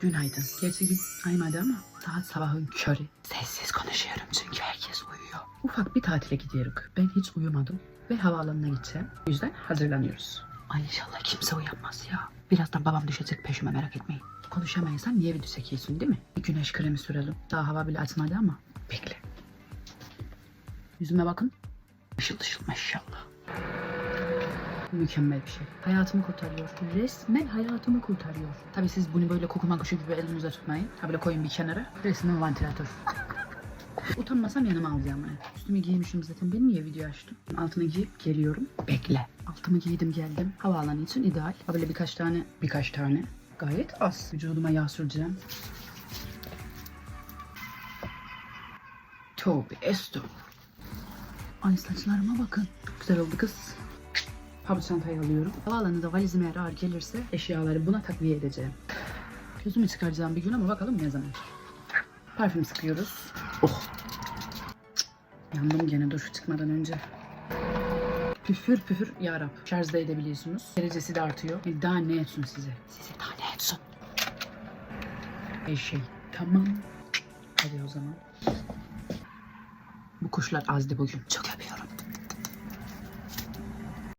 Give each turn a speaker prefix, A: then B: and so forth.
A: Günaydın. Gerçi gün aymadı ama saat sabahın körü. Sessiz konuşuyorum çünkü herkes uyuyor. Ufak bir tatile gidiyoruz. Ben hiç uyumadım ve havaalanına gideceğim. O yüzden hazırlanıyoruz. Ay inşallah kimse uyanmaz ya. Birazdan babam düşecek peşime merak etmeyin. Konuşamayırsan niye video çekiyorsun değil mi? Bir güneş kremi sürelim. Daha hava bile açmadı ama. Bekle. Yüzüme bakın. Işıl ışıl maşallah. Mükemmel bir şey. Hayatımı kurtarıyor. Resmen hayatımı kurtarıyor. Tabii siz bunu böyle kokuma kuşu gibi elinize tutmayın. Ha böyle koyun bir kenara. Resmen vantilatör. Utanmasam yanıma alacağım yani. Üstümü giymişim zaten. Ben niye video açtım? Altını giyip geliyorum. Bekle. Altımı giydim geldim. Havaalanı için ideal. Ha böyle birkaç tane, birkaç tane. Gayet az. Vücuduma yağ süreceğim. Tövbe estağfurullah. Ay saçlarıma bakın. Güzel oldu kız. Pabuç çantayı alıyorum. Havaalanında valizim eğer gelirse eşyaları buna takviye edeceğim. Gözümü çıkaracağım bir gün ama bakalım ne zaman. Parfüm sıkıyoruz. Oh. Yandım gene dur çıkmadan önce. Püfür püfür yarab. Şarj da edebiliyorsunuz. Derecesi de artıyor. E, Daha ne etsin size? Size daha ne etsin? Her şey tamam. Hadi o zaman. Bu kuşlar azdı bugün. Çok öpüyorum.